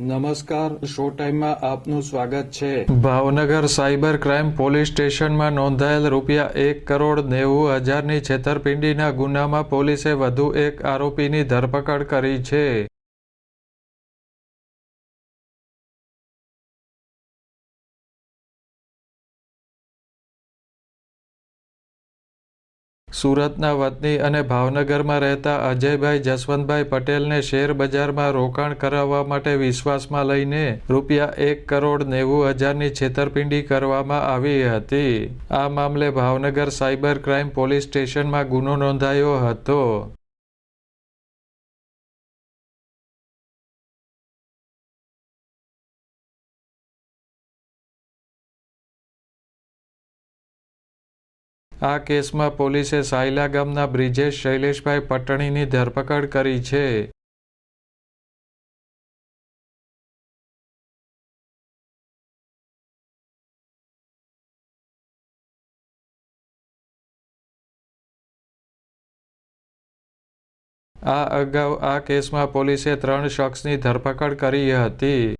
નમસ્કાર, શો ટાઈમમાં આપનું સ્વાગત છે. ભાવનગર સાયબર ક્રાઇમ પોલીસ સ્ટેશનમાં નોંધાયેલ રૂપિયા એક કરોડ નેવું હજારની છેતરપિંડીના ગુનામાં પોલીસે વધુ એક આરોપીની ધરપકડ કરી છે. સુરતના વતની અને ભાવનગરમાં રહેતા અજયભાઈ જસવંતભાઈ પટેલને શેર બજારમાં રોકાણ કરાવવા માટે વિશ્વાસમાં લઈને રૂપિયા એક કરોડ નેવું હજારની છેતરપિંડી કરવામાં આવી હતી. આ મામલે ભાવનગર સાયબર ક્રાઇમ પોલીસ સ્ટેશનમાં ગુનો નોંધાયો હતો. આ કેસમાં પોલીસે સાયલા ગામના બ્રિજેશ શૈલેષભાઈ પટણીની ધરપકડ કરી છે. આ અગાઉ આ કેસમાં પોલીસે ત્રણ શખ્સની ધરપકડ કરી હતી.